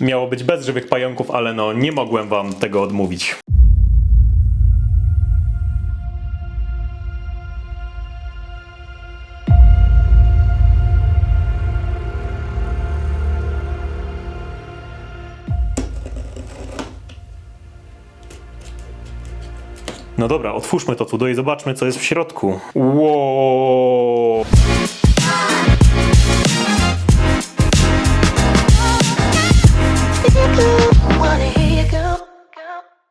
Miało być bez żywych pająków, ale no nie mogłem wam tego odmówić. No dobra, otwórzmy to cudo i zobaczmy, co jest w środku. Wow.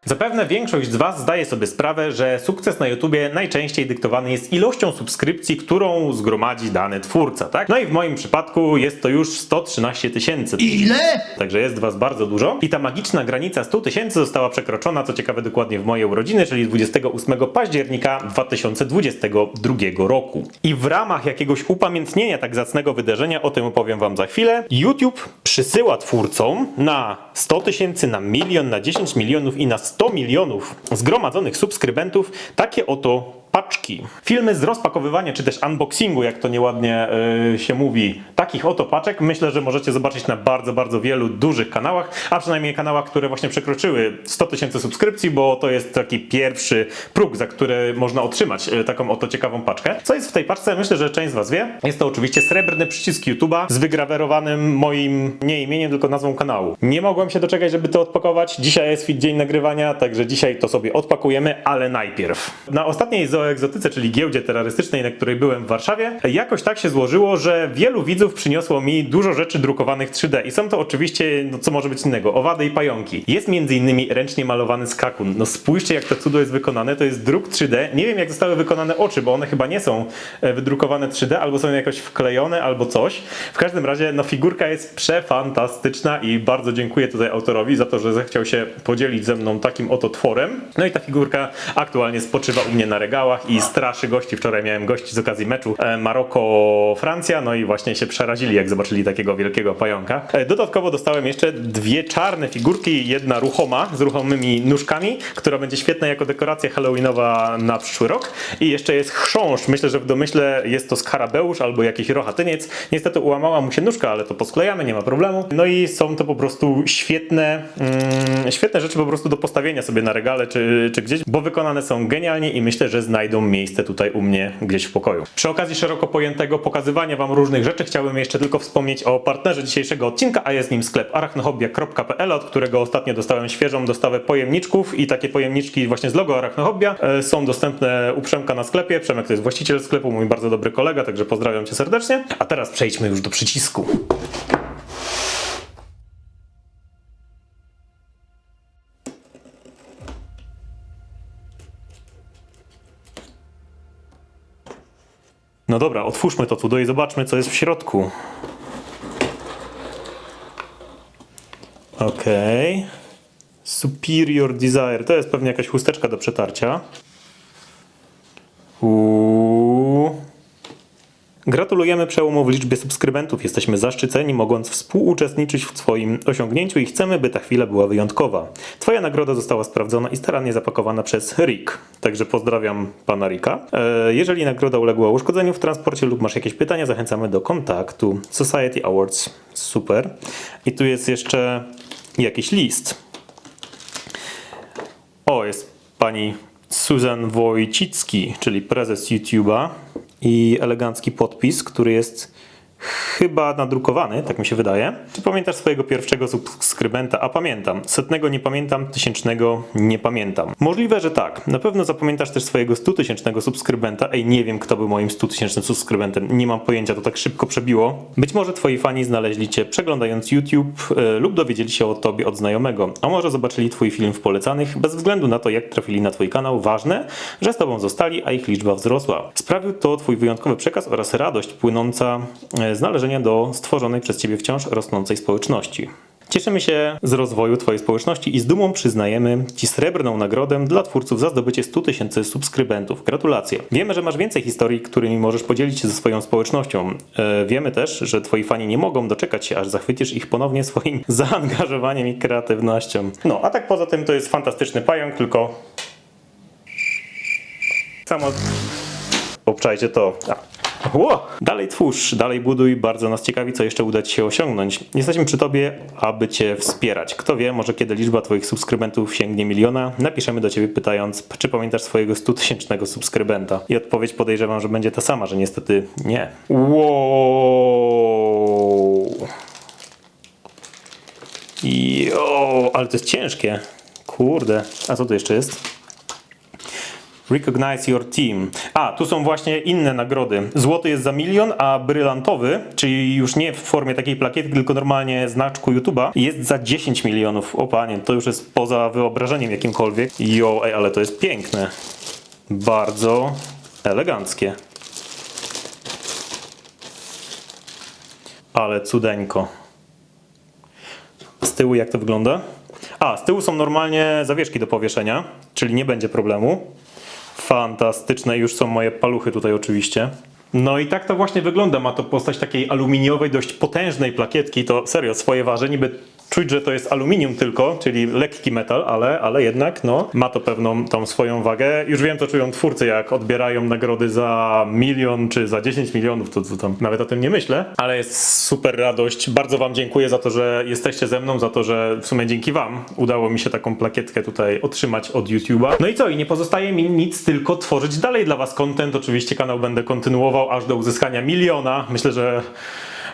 Zapewne większość z Was zdaje sobie sprawę, że sukces na YouTubie najczęściej dyktowany jest ilością subskrypcji, którą zgromadzi dany twórca, tak? No i w moim przypadku jest to już 113 tysięcy. Ile? Także jest Was bardzo dużo. I ta magiczna granica 100 tysięcy została przekroczona, co ciekawe, dokładnie w mojej urodziny, czyli 28 października 2022 roku. I w ramach jakiegoś upamiętnienia tak zacnego wydarzenia, o tym opowiem Wam za chwilę, YouTube przysyła twórcom na 100 tysięcy, na milion, na 10 milionów i na 100 milionów zgromadzonych subskrybentów. Takie oto paczki. Filmy z rozpakowywania, czy też unboxingu, jak to nieładnie yy, się mówi, takich oto paczek, myślę, że możecie zobaczyć na bardzo, bardzo wielu dużych kanałach, a przynajmniej kanałach, które właśnie przekroczyły 100 tysięcy subskrypcji, bo to jest taki pierwszy próg, za który można otrzymać yy, taką oto ciekawą paczkę. Co jest w tej paczce? Myślę, że część z Was wie. Jest to oczywiście srebrny przycisk YouTube'a z wygrawerowanym moim nie imieniem, tylko nazwą kanału. Nie mogłem się doczekać, żeby to odpakować. Dzisiaj jest dzień nagrywania, także dzisiaj to sobie odpakujemy, ale najpierw. Na ostatniej zooegzotyce, czyli giełdzie terrorystycznej, na której byłem w Warszawie, jakoś tak się złożyło, że wielu widzów przyniosło mi dużo rzeczy drukowanych 3D. I są to oczywiście, no co może być innego, owady i pająki. Jest między innymi ręcznie malowany skakun. No spójrzcie, jak to cudo jest wykonane. To jest druk 3D. Nie wiem, jak zostały wykonane oczy, bo one chyba nie są e, wydrukowane 3D, albo są jakoś wklejone, albo coś. W każdym razie, no figurka jest przefantastyczna i bardzo dziękuję tutaj autorowi za to, że zechciał się podzielić ze mną takim oto tworem. No i ta figurka aktualnie spoczywa u mnie na regałach i straszy gości. Wczoraj miałem gości z okazji meczu e, Maroko-Francja, no i właśnie się przerazili, jak zobaczyli takiego wielkiego pająka. E, Dodatkowo dostałem jeszcze dwie czarne figurki, jedna ruchoma z ruchomymi nóżkami, która będzie świetna jako dekoracja halloweenowa na przyszły rok. I jeszcze jest chrząszcz. Myślę, że w domyśle jest to skarabeusz albo jakiś rochatyniec. Niestety ułamała mu się nóżka, ale to posklejamy, nie ma problemu. No i są to po prostu świetne, mm, świetne rzeczy po prostu do postawienia sobie na regale czy, czy gdzieś, bo wykonane są genialnie i myślę, że znajdą miejsce tutaj u mnie gdzieś w pokoju. Przy okazji szeroko pojętego pokazywania Wam różnych rzeczy chciałbym jeszcze tylko wspomnieć o partnerze dzisiejszego odcinka, a jest nim sklep arachnohobia.pl, od którego ostatnio dostałem świeżą dostawę pojemniczków i takie pojemniczki właśnie z logo Arachnohobia e, są dostępne u Przemka na sklepie. Przemek to jest właściciel sklepu, mój bardzo dobry kolega, także pozdrawiam Cię serdecznie. A teraz przejdźmy już do przycisku. No dobra, otwórzmy to cudo i zobaczmy, co jest w środku. Okej. Superior Desire. To jest pewnie jakaś chusteczka do przetarcia. Uuu. Gratulujemy przełomu w liczbie subskrybentów. Jesteśmy zaszczyceni, mogąc współuczestniczyć w Twoim osiągnięciu i chcemy, by ta chwila była wyjątkowa. Twoja nagroda została sprawdzona i starannie zapakowana przez Rick. Także pozdrawiam pana Ricka. E, jeżeli nagroda uległa uszkodzeniu w transporcie lub masz jakieś pytania, zachęcamy do kontaktu. Society Awards. Super. I tu jest jeszcze jakiś list. O, jest pani Susan Wojcicki, czyli prezes YouTube'a i elegancki podpis, który jest chyba nadrukowany, tak mi się wydaje. Czy pamiętasz swojego pierwszego subskrybenta? A pamiętam. Setnego nie pamiętam, tysięcznego nie pamiętam. Możliwe, że tak. Na pewno zapamiętasz też swojego stutysięcznego subskrybenta. Ej, nie wiem, kto był moim stutysięcznym subskrybentem. Nie mam pojęcia, to tak szybko przebiło. Być może twoi fani znaleźli cię przeglądając YouTube e, lub dowiedzieli się o tobie od znajomego. A może zobaczyli twój film w polecanych, bez względu na to, jak trafili na twój kanał. Ważne, że z tobą zostali, a ich liczba wzrosła. Sprawił to twój wyjątkowy przekaz oraz radość płynąca e, z do stworzonej przez ciebie wciąż rosnącej społeczności. Cieszymy się z rozwoju Twojej społeczności i z dumą przyznajemy Ci srebrną nagrodę dla twórców za zdobycie 100 tysięcy subskrybentów. Gratulacje. Wiemy, że masz więcej historii, którymi możesz podzielić się ze swoją społecznością. E, wiemy też, że Twoi fani nie mogą doczekać się, aż zachwycisz ich ponownie swoim zaangażowaniem i kreatywnością. No, a tak poza tym to jest fantastyczny pająk, tylko... Samo... Obczajcie to. A, Ło! Dalej twórz, dalej buduj, bardzo nas ciekawi, co jeszcze uda Ci się osiągnąć. Jesteśmy przy Tobie, aby Cię wspierać. Kto wie, może kiedy liczba Twoich subskrybentów sięgnie miliona, napiszemy do Ciebie pytając, czy pamiętasz swojego 100 tysięcznego subskrybenta. I odpowiedź podejrzewam, że będzie ta sama, że niestety nie. Wow! Jo, ale to jest ciężkie. Kurde. A co tu jeszcze jest? Recognize your team. A, tu są właśnie inne nagrody. Złoty jest za milion, a brylantowy, czyli już nie w formie takiej plakiety, tylko normalnie znaczku YouTube'a, jest za 10 milionów. O panie, to już jest poza wyobrażeniem jakimkolwiek. Jo, ej, ale to jest piękne. Bardzo eleganckie. Ale cudeńko. Z tyłu jak to wygląda? A, z tyłu są normalnie zawieszki do powieszenia, czyli nie będzie problemu. Fantastyczne, już są moje paluchy tutaj oczywiście. No i tak to właśnie wygląda. Ma to postać takiej aluminiowej, dość potężnej plakietki. To serio, swoje waży. Niby czuć, że to jest aluminium tylko, czyli lekki metal, ale, ale jednak no, ma to pewną tą swoją wagę. Już wiem, co czują twórcy, jak odbierają nagrody za milion czy za 10 milionów, to, to tam nawet o tym nie myślę. Ale jest super radość. Bardzo Wam dziękuję za to, że jesteście ze mną, za to, że w sumie dzięki Wam udało mi się taką plakietkę tutaj otrzymać od YouTube'a. No i co? I nie pozostaje mi nic, tylko tworzyć dalej dla Was content. Oczywiście kanał będę kontynuował aż do uzyskania miliona. Myślę, że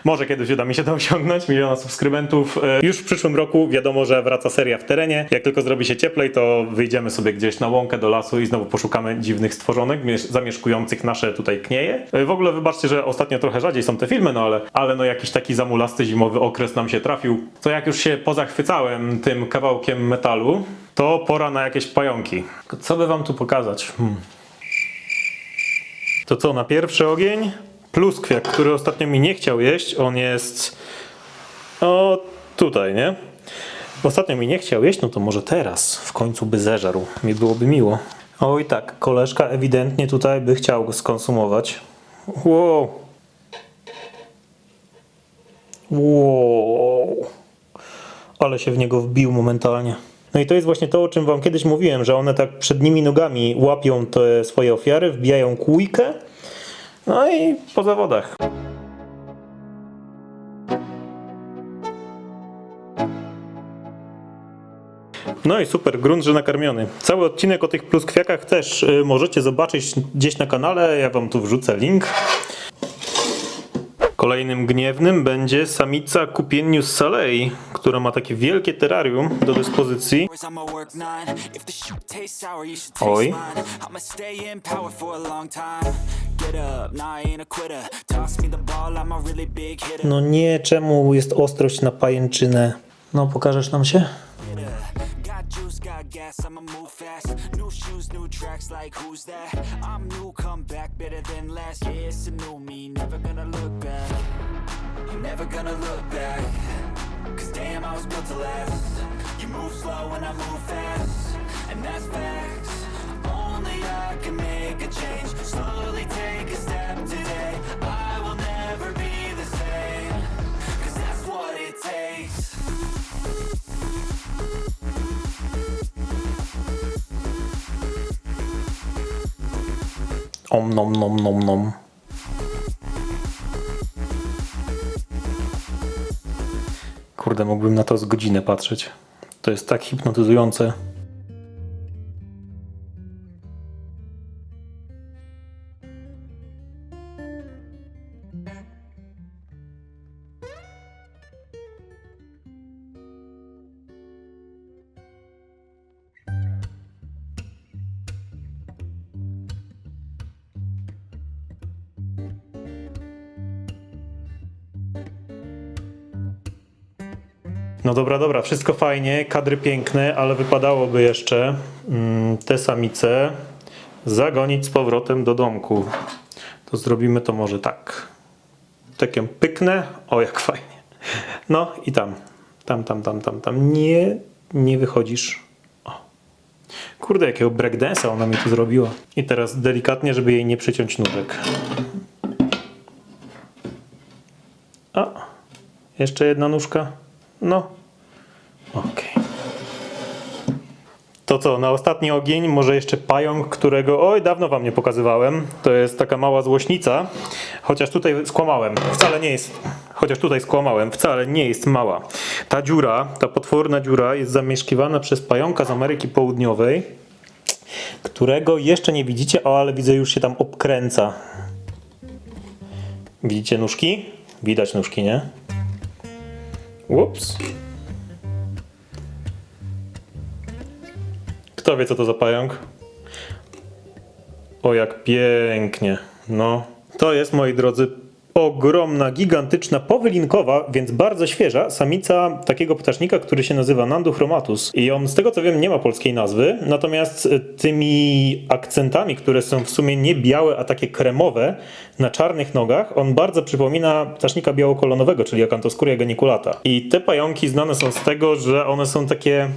może kiedyś uda mi się to osiągnąć, miliona subskrybentów. E, Już w przyszłym roku wiadomo, że wraca seria w terenie. Jak tylko zrobi się cieplej, to wyjdziemy sobie gdzieś na łąkę do lasu i znowu poszukamy dziwnych stworzonek mies- zamieszkujących nasze tutaj knieje. E, W ogóle wybaczcie, że ostatnio trochę rzadziej są te filmy, no ale, ale no jakiś taki zamulasty zimowy okres nam się trafił. To jak już się pozachwycałem tym kawałkiem metalu, to pora na jakieś pająki. Co by wam tu pokazać? Hmm. To co, na pierwszy ogień? Pluskwiak, który ostatnio mi nie chciał jeść, on jest o tutaj, nie? Ostatnio mi nie chciał jeść, no to może teraz w końcu by zeżarł. Mi byłoby miło. Oj tak, koleżka ewidentnie tutaj by chciał go skonsumować. Wow. Wow. Ale się w niego wbił momentalnie. No i to jest właśnie to, o czym wam kiedyś mówiłem, że one tak przednimi nogami łapią te swoje ofiary, wbijają kójkę, no i po zawodach. No i super, grunt, że nakarmiony. Cały odcinek o tych pluskwiakach też y, możecie zobaczyć gdzieś na kanale, ja wam tu wrzucę link. Kolejnym gniewnym będzie samica Cupienius salei, która ma takie wielkie terrarium do dyspozycji. hours, No nie, czemu jest ostrość na pajęczynę? No pokażesz nam się? You move slow and I move fast. And that's facts. Om nom nom nom nom. Kurde, mógłbym na to z godzinę patrzeć. To jest tak hipnotyzujące. No dobra, dobra, wszystko fajnie, kadry piękne, ale wypadałoby jeszcze mm, te samice zagonić z powrotem do domku. To zrobimy to może tak. Taką pyknę, o jak fajnie. No i tam, tam, tam, tam, tam, tam. Nie, nie wychodzisz. O. Kurde, jakiego breakdance'a ona mi tu zrobiła. I teraz delikatnie, żeby jej nie przyciąć nóżek. O, jeszcze jedna nóżka. No, okej. To co, na ostatni ogień może jeszcze pająk, którego oj, dawno wam nie pokazywałem. To jest taka mała złośnica, chociaż tutaj skłamałem. Wcale nie jest, chociaż tutaj skłamałem, wcale nie jest mała. Ta dziura, ta potworna dziura jest zamieszkiwana przez pająka z Ameryki Południowej, którego jeszcze nie widzicie, o, ale widzę już się tam obkręca. Widzicie nóżki? Widać nóżki, nie? Ups. Kto wie, co to za pająk? O, jak pięknie. No, to jest, moi drodzy, ogromna, gigantyczna, powylinkowa, więc bardzo świeża samica takiego ptasznika, który się nazywa Nandu chromatus. I on, z tego co wiem, nie ma polskiej nazwy, natomiast y, tymi akcentami, które są w sumie nie białe, a takie kremowe na czarnych nogach, on bardzo przypomina ptasznika białokolonowego, czyli Acantoscuria geniculata. I te pająki znane są z tego, że one są takie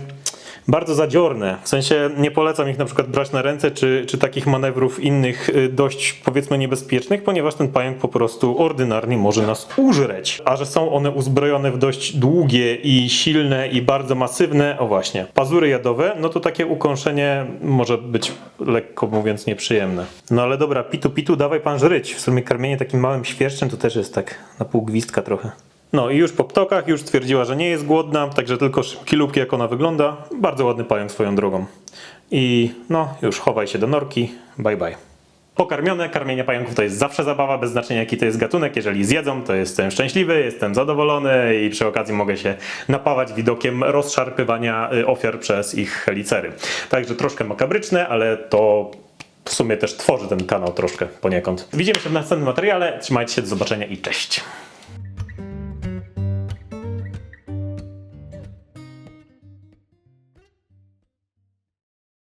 bardzo zadziorne. W sensie nie polecam ich na przykład brać na ręce, czy, czy takich manewrów innych y, dość powiedzmy niebezpiecznych, ponieważ ten pająk po prostu ordynarnie może nas użreć. A że są one uzbrojone w dość długie i silne i bardzo masywne, o właśnie, pazury jadowe, no to takie ukąszenie może być lekko mówiąc nieprzyjemne. No ale dobra, pitu pitu, dawaj pan żryć. W sumie karmienie takim małym świerszczem to też jest tak na pół gwizdka trochę. No i już po ptokach, już stwierdziła, że nie jest głodna, także tylko szybki lubki, jak ona wygląda. Bardzo ładny pająk swoją drogą. I no, już chowaj się do norki. Bye bye. Pokarmione, karmienie pająków to jest zawsze zabawa, bez znaczenia jaki to jest gatunek. Jeżeli zjedzą, to jestem szczęśliwy, jestem zadowolony i przy okazji mogę się napawać widokiem rozszarpywania y, ofiar przez ich helicery. Także troszkę makabryczne, ale to w sumie też tworzy ten kanał troszkę poniekąd. Widzimy się w następnym materiale. Trzymajcie się, do zobaczenia i cześć.